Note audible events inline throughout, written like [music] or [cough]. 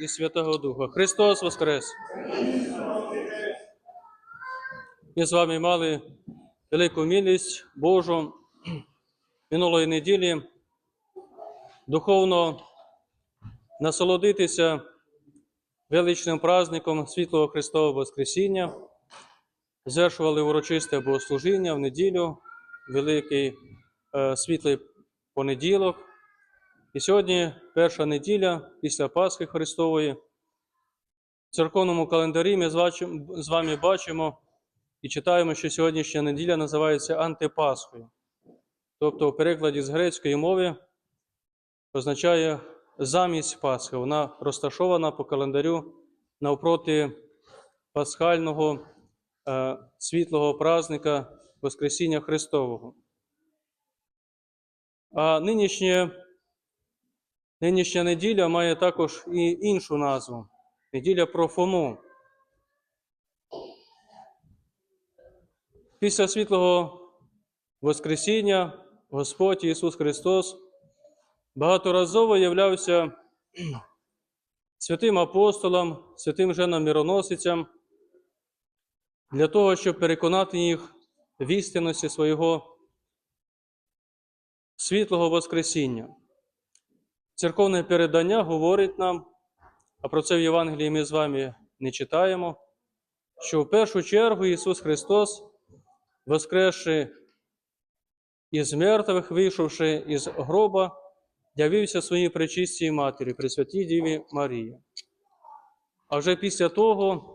і Святого Духа. Христос Воскрес! Ми з вами мали велику милість Божу минулої неділі духовно насолодитися величним праздником Світлого Христового Воскресіння, звершували урочисте богослужіння в неділю, великий е, світлий понеділок. І сьогодні перша неділя після Пасхи Христової. В церковному календарі ми з вами бачимо і читаємо, що сьогоднішня неділя називається Антипасхою. Тобто, в перекладі з грецької мови означає замість Пасхи. Вона розташована по календарю навпроти пасхального е, світлого празника Воскресіння Христового. А нинішнє Нинішня неділя має також і іншу назву неділя про Фому. Після світлого Воскресіння Господь Ісус Христос багаторазово являвся [clears throat] святим апостолам, святим женам мироносицям для того, щоб переконати їх в істинності свого світлого Воскресіння. Церковне передання говорить нам, а про це в Євангелії ми з вами не читаємо, що в першу чергу Ісус Христос, воскресши із мертвих, вийшовши із гроба, явився своїй пречистій матері, Пресвятій Діві Марії. А вже після того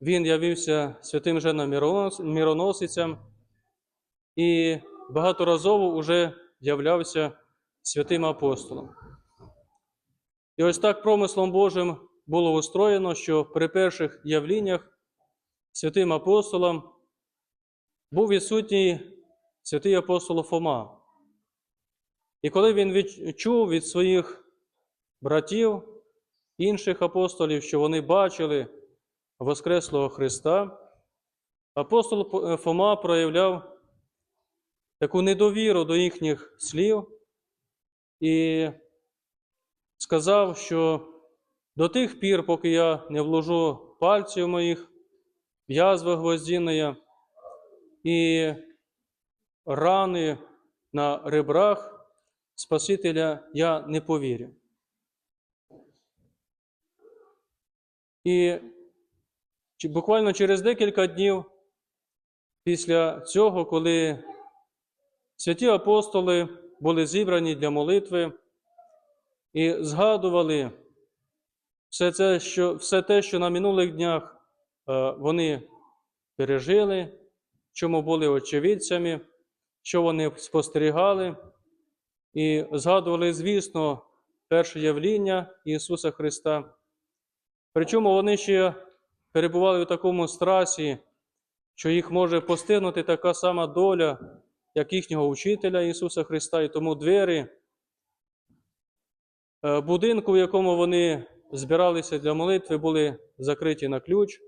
Він явився святим миронос- мироносицям і багаторазово уже являвся святим апостолом. І ось так промислом Божим було устроєно, що при перших явліннях святим апостолам був відсутній святий апостол Фома. І коли він відчув від своїх братів, інших апостолів, що вони бачили Воскреслого Христа, апостол Фома проявляв таку недовіру до їхніх слів і сказав, що до тих пір, поки я не вложу пальців моїх в язви і рани на ребрах Спасителя, я не повірю. І буквально через декілька днів після цього, коли святі апостоли були зібрані для молитви і згадували все, це, що, все те, що на минулих днях е, вони пережили, чому були очевидцями, що вони спостерігали, і згадували, звісно, перше явління Ісуса Христа. Причому вони ще перебували в такому страсі, що їх може постигнути така сама доля, як їхнього учителя Ісуса Христа, і тому двері е, будинку, в якому вони збиралися для молитви, були закриті на ключ.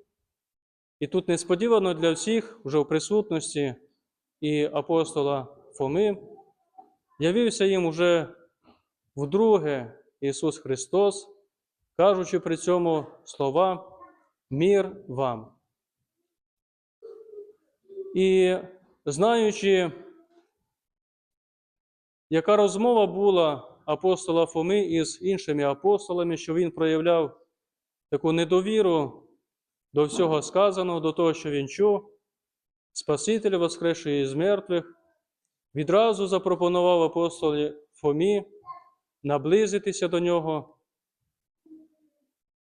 І тут несподівано для всіх, вже в присутності і апостола Фоми, явився їм уже вдруге Ісус Христос, кажучи при цьому слова Мір вам. І знаючи, яка розмова була апостола Фоми із іншими апостолами, що він проявляв таку недовіру до всього сказаного, до того, що він чув, Спаситель, воскресший із мертвих, відразу запропонував апостолі Фомі наблизитися до нього,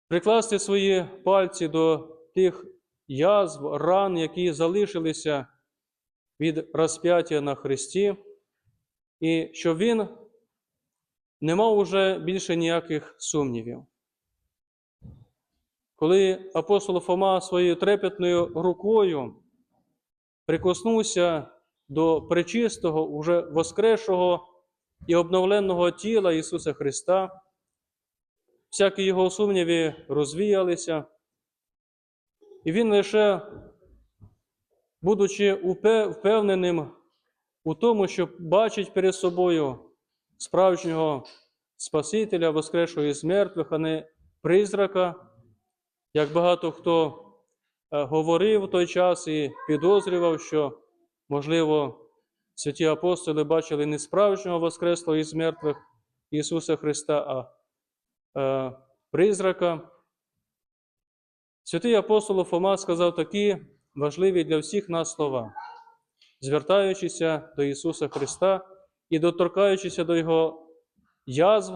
прикласти свої пальці до тих язв, ран, які залишилися від розп'яття на Христі, і щоб він не мав уже більше ніяких сумнівів. Коли апостол Фома своєю трепетною рукою прикоснувся до пречистого, уже воскресшого і обновленого тіла Ісуса Христа, всякі його сумніви розвіялися, і він лише, будучи впевненим у тому, що бачить перед собою справжнього Спасителя, воскресшого із мертвих, а не призрака, як багато хто е, говорив у той час і підозрював, що, можливо, святі апостоли бачили не справжнього Воскреслого із мертвих Ісуса Христа, а е, призрака. Святий апостол Фома сказав такі важливі для всіх нас слова, звертаючися до Ісуса Христа і доторкаючися до Його язв,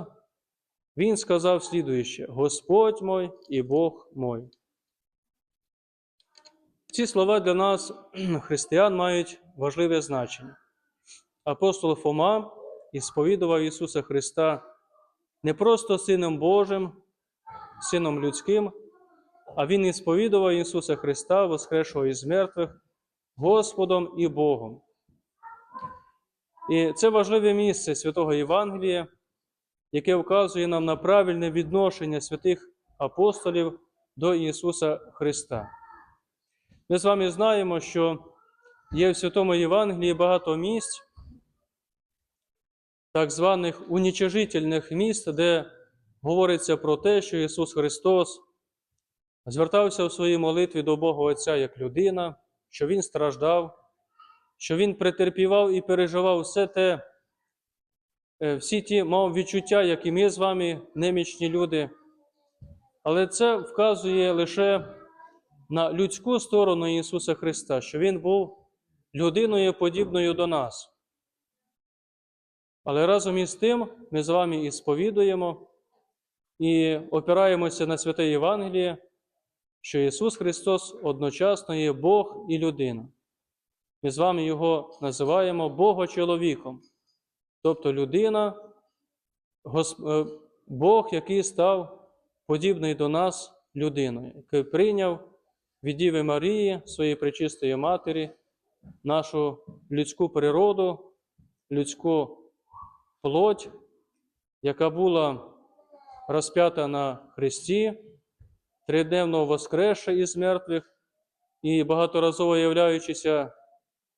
Він сказав слідуюче: Господь мой і Бог мой. Ці слова для нас, християн, мають важливе значення. Апостол Фома ісповідував Ісуса Христа не просто Сином Божим, Сином людським, а Він ісповідував Ісуса Христа, воскресшого із мертвих, Господом і Богом. І це важливе місце святого Євангелія, яке вказує нам на правильне відношення святих апостолів до Ісуса Христа. Ми з вами знаємо, що є в Святому Євангелії багато місць, так званих унічижительних міст, де говориться про те, що Ісус Христос звертався в своїй молитві до Бога Отця як людина, що Він страждав, що Він претерпівав і переживав все те, е, всі ті мав відчуття, як і ми з вами, немічні люди. Але це вказує лише на людську сторону Ісуса Христа, що Він був людиною подібною до нас. Але разом із тим ми з вами і сповідуємо і опираємося на святе Євангеліє, що Ісус Христос одночасно є Бог і людина. Ми з вами Його називаємо Богочоловіком, тобто людина, е, Бог, який став подібний до нас людиною, який прийняв від Діви Марії, своєї пречистої Матері, нашу людську природу, людську плоть, яка була розп'ята на Христі, тридневно воскресша із мертвих і багаторазово являючися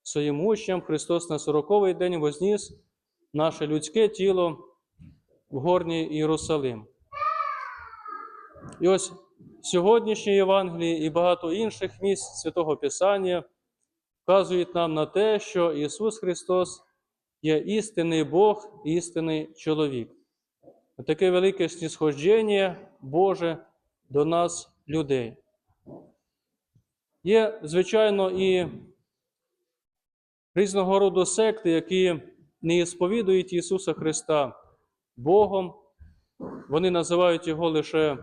своїм учням, Христос на сороковий день возніс наше людське тіло в горній Єрусалим. І ось сьогоднішнє Євангеліє і багато інших місць Святого Писання вказують нам на те, що Ісус Христос є істинний Бог, істинний чоловік. Таке велике снісхождення Боже до нас, людей. Є, звичайно, і різного роду секти, які не сповідують Ісуса Христа Богом. Вони називають Його лише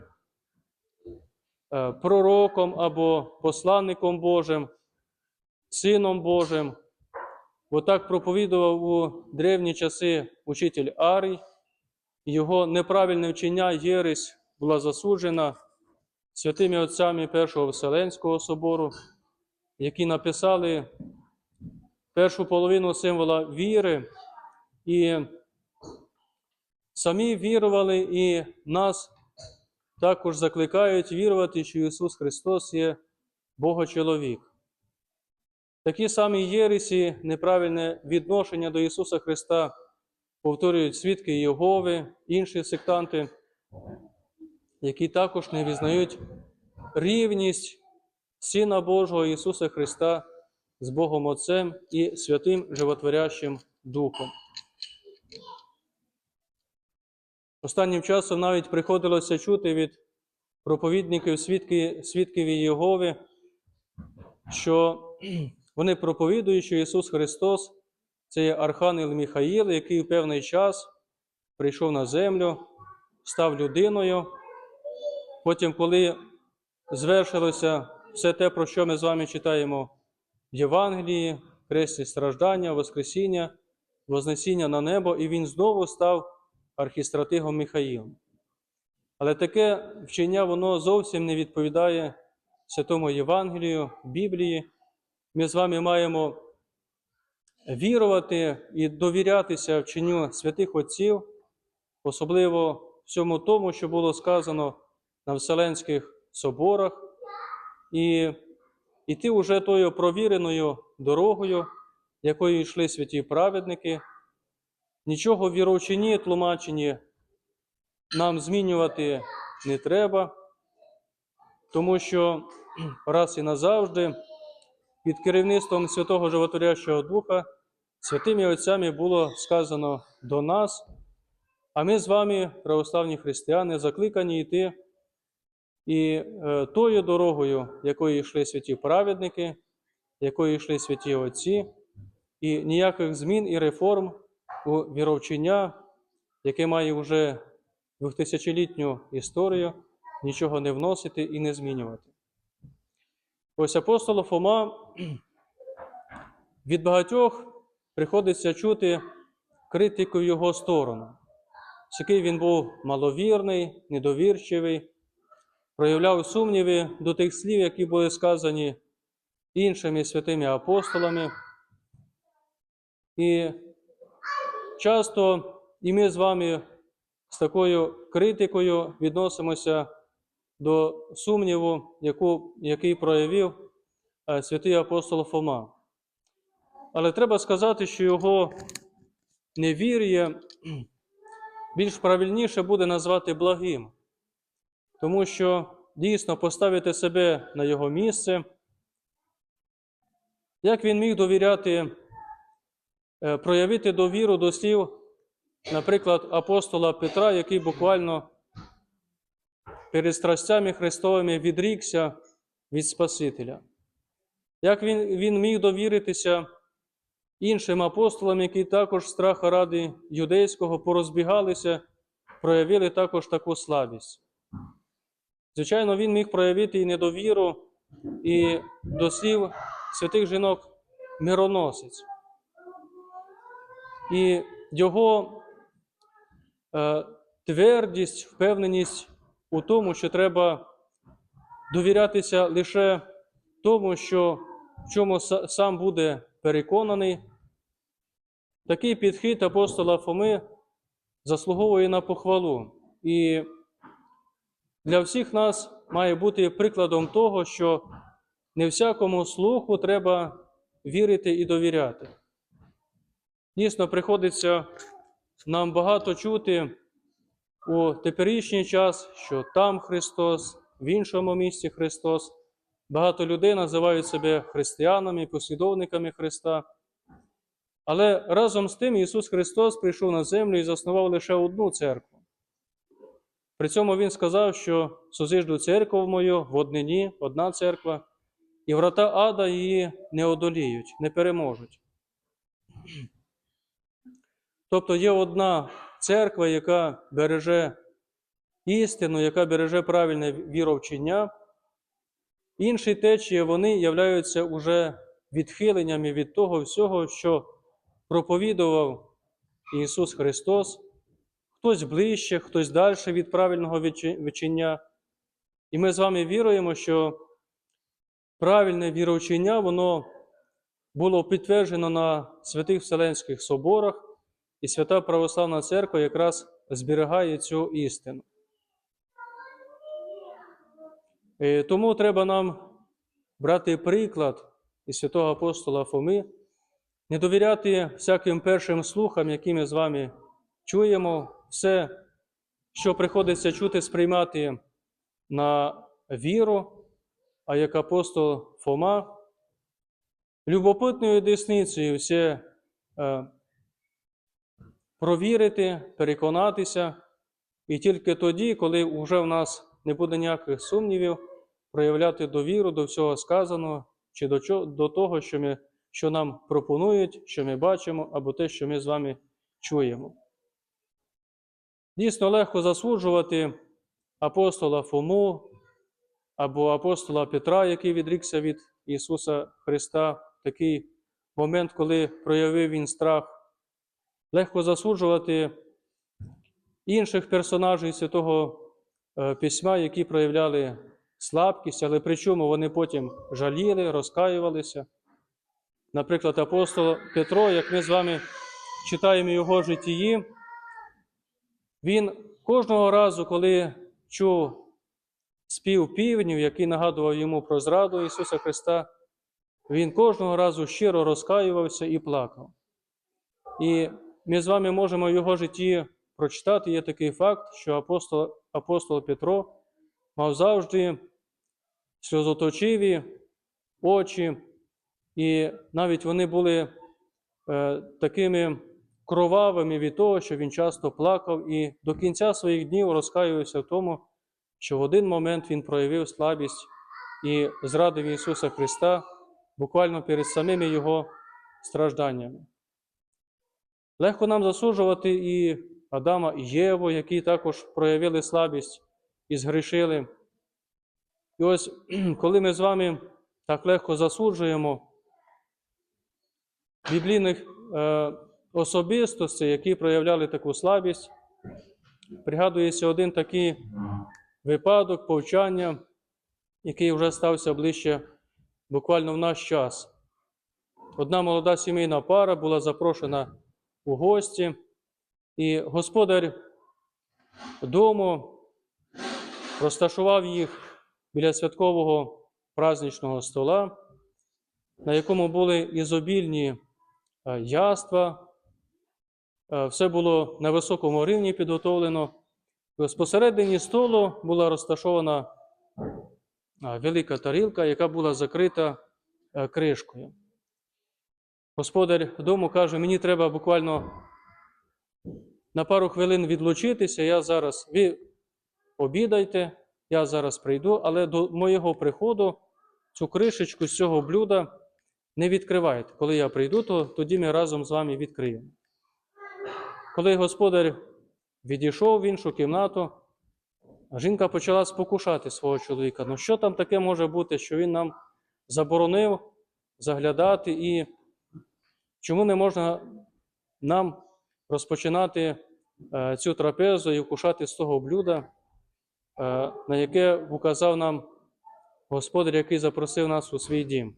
е, пророком або посланником Божим, Сином Божим. Бо так проповідував у древні часи учитель Арій, його неправильне вчення Єресь була засуджена святими отцями Першого Вселенського собору, які написали першу половину символа віри, і самі вірували, і нас також закликають вірувати, що Ісус Христос є Богочоловік. Такі самі єресі, неправильне відношення до Ісуса Христа повторюють свідки Єгови, інші сектанти, які також не визнають рівність Сина Божого Ісуса Христа з Богом Отцем і Святим Животворящим Духом. Останнім часом навіть приходилося чути від проповідників свідки, свідків Єгови, що вони проповідують, що Ісус Христос це є Архангел Міхаїл, який в певний час прийшов на землю, став людиною. Потім, коли звершилося все те, про що ми з вами читаємо в Євангелії, хресні страждання, Воскресіння, Вознесіння на небо, і він знову став архістратигом Михаїлом. Але таке вчення воно зовсім не відповідає Святому Євангелію, Біблії. Ми з вами маємо вірувати і довірятися вченню святих Отців, особливо всьому тому, що було сказано на Вселенських соборах, і йти уже тою провіреною дорогою, якою йшли святі праведники, нічого в віровчині, тлумаченні нам змінювати не треба, тому що раз і назавжди під керівництвом Святого Животворящого Духа святими отцями було сказано до нас, а ми з вами, православні християни, закликані йти і е, тою дорогою, якою йшли святі праведники, якою йшли святі отці, і ніяких змін і реформ у віровчення, яке має вже двохтисячолітню історію, нічого не вносити і не змінювати. Ось апостол Фома [clears throat] від багатьох приходиться чути критику в його сторону. Який він був маловірний, недовірчивий, проявляв сумніви до тих слів, які були сказані іншими святими апостолами. І часто і ми з вами з такою критикою відносимося до сумніву, яку, який проявив е, святий апостол Фома. Але треба сказати, що його невір'я [clears throat] більш правильніше буде назвати благим, тому що дійсно поставити себе на його місце, як він міг довіряти, е, проявити довіру до слів, наприклад, апостола Петра, який буквально перед страстями Христовими відрікся від Спасителя. Як він, він міг довіритися іншим апостолам, які також страха ради юдейського порозбігалися, проявили також таку слабість. Звичайно, він міг проявити і недовіру, і до слів святих жінок мироносець. І його е, твердість, впевненість у тому, що треба довірятися лише тому, що в чому сам буде переконаний. Такий підхід апостола Фоми заслуговує на похвалу. І для всіх нас має бути прикладом того, що не всякому слуху треба вірити і довіряти. Дійсно, приходиться нам багато чути у теперішній час, що там Христос, в іншому місці Христос. Багато людей називають себе християнами, послідовниками Христа. Але разом з тим Ісус Христос прийшов на землю і заснував лише одну церкву. При цьому Він сказав, що созижду церкву мою в однині, одна церква, і врата ада її не одоліють, не переможуть. Тобто є одна церква, яка береже істину, яка береже правильне віровчення. Інші течії вони являються уже відхиленнями від того всього, що проповідував Ісус Христос, хтось ближче, хтось далі від правильного вчення. І ми з вами віруємо, що правильне віровчення, воно було підтверджено на святих Вселенських соборах, і Свята Православна Церква якраз зберігає цю істину. Е, Тому треба нам брати приклад із святого апостола Фоми, не довіряти всяким першим слухам, які ми з вами чуємо, все, що приходиться чути, сприймати на віру, а як апостол Фома, любопитною десницею все е, провірити, переконатися, і тільки тоді, коли вже в нас не буде ніяких сумнівів, проявляти довіру до всього сказаного, чи до, до того, що, ми, що нам пропонують, що ми бачимо, або те, що ми з вами чуємо. Дійсно легко засуджувати апостола Фому або апостола Петра, який відрікся від Ісуса Христа такий момент, коли проявив Він страх. Легко засуджувати інших персонажів Святого е, Письма, які проявляли слабкість, але причому вони потім жаліли, розкаювалися. Наприклад, апостол Петро, як ми з вами читаємо його житії, він кожного разу, коли чув спів півнів, який нагадував йому про зраду Ісуса Христа, він кожного разу щиро розкаювався і плакав. І ми з вами можемо в його житті прочитати, є такий факт, що апостол, апостол Петро мав завжди сльозоточиві очі, і навіть вони були е, такими кровавими від того, що він часто плакав, і до кінця своїх днів розкаювався в тому, що в один момент він проявив слабість і зрадив Ісуса Христа буквально перед самими Його стражданнями. Легко нам засуджувати і Адама, і Єву, які також проявили слабість і згрішили. І ось, [clears throat] коли ми з вами так легко засуджуємо біблійних е, особистостей, які проявляли таку слабість, пригадується один такий випадок повчання, який вже стався ближче буквально в наш час. Одна молода сімейна пара була запрошена у гості, і господар дому розташував їх біля святкового праздничного стола, на якому були ізобільні е, яства. Е, Все було на високому рівні підготовлено. Посередині столу була розташована е, велика тарілка, яка була закрита е, кришкою. Господар дому каже: мені треба буквально на пару хвилин відлучитися. Я зараз ви обідайте, я зараз прийду, але до моєго приходу цю кришечку з цього блюда не відкривайте. Коли я прийду, то тоді ми разом з вами відкриємо. Коли господар відійшов в іншу кімнату, жінка почала спокушати свого чоловіка. Ну що там таке може бути, що він нам заборонив заглядати і чому не можна нам розпочинати е, цю трапезу і вкушати з того блюда, е, на яке указав нам господар, який запросив нас у свій дім.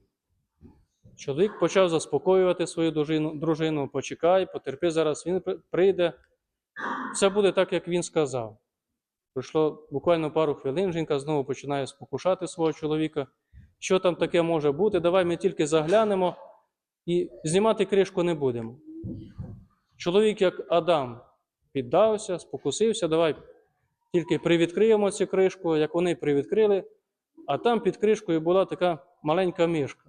Чоловік почав заспокоювати свою дружину, дружину почекай, потерпи, зараз він прийде. Все буде так, як він сказав. Пройшло буквально пару хвилин, жінка знову починає спокушати свого чоловіка. Що там таке може бути? Давай ми тільки заглянемо і знімати кришку не будемо. Чоловік, як Адам, піддався, спокусився, давай тільки привідкриємо цю кришку, як вони привідкрили, а там під кришкою була така маленька мишка.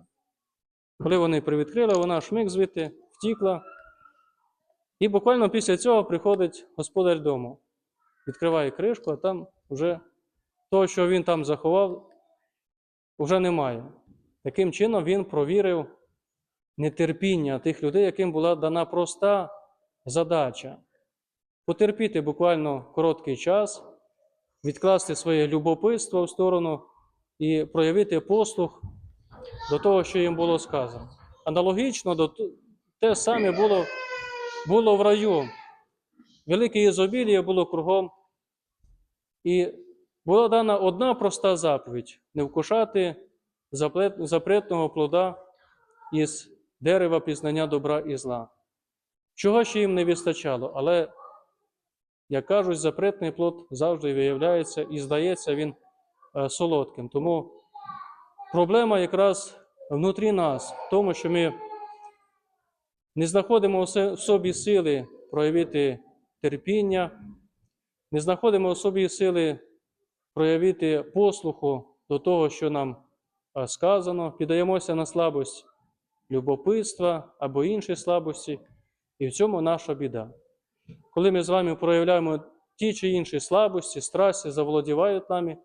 Коли вони привідкрили, вона шмик звідти, втікла. І буквально після цього приходить господар дому, відкриває кришку, а там вже того, що він там заховав, вже немає. Таким чином він провірив нетерпіння тих людей, яким була дана проста задача потерпіти буквально короткий час, відкласти своє любопитство в сторону і проявити послух до того, що їм було сказано. Аналогічно до те саме було, було в раю. Велике ізобілія було кругом. І була дана одна проста заповідь не вкушати запретного плода із дерева пізнання добра і зла. Чого ще їм не вистачало, але, як кажуть, запретний плод завжди виявляється і здається він е, солодким. Тому проблема якраз внутрі нас, в тому, що ми не знаходимо в собі сили проявити терпіння, не знаходимо в собі сили проявити послуху до того, що нам сказано, піддаємося на слабость любопитства або інші слабості, і в цьому наша біда. Коли ми з вами проявляємо ті чи інші слабості, страсті заволодівають нами,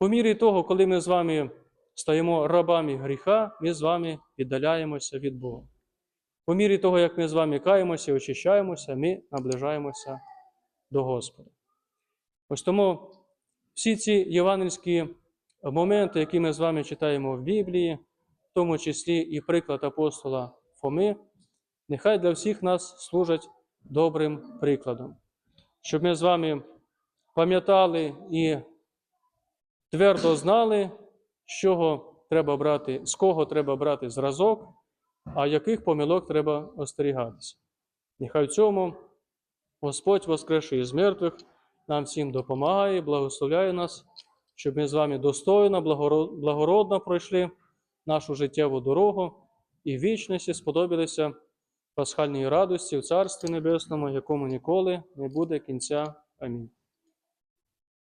по мірі того, коли ми з вами стаємо рабами гріха, ми з вами віддаляємося від Бога. По мірі того, як ми з вами каємося і очищаємося, ми наближаємося до Господа. Ось тому всі ці євангельські моменти, які ми з вами читаємо в Біблії, в тому числі і приклад апостола Фоми, нехай для всіх нас служать добрим прикладом, щоб ми з вами пам'ятали і твердо знали, з чого треба брати, з кого треба брати зразок, а яких помилок треба остерігатися. Нехай в цьому Господь, воскресший із мертвих, нам всім допомагає, благословляє нас, щоб ми з вами достойно, благоро- благородно пройшли нашу життєву дорогу і в вічності сподобалися пасхальної радості в Царстві Небесному, якому ніколи не буде кінця. Амінь.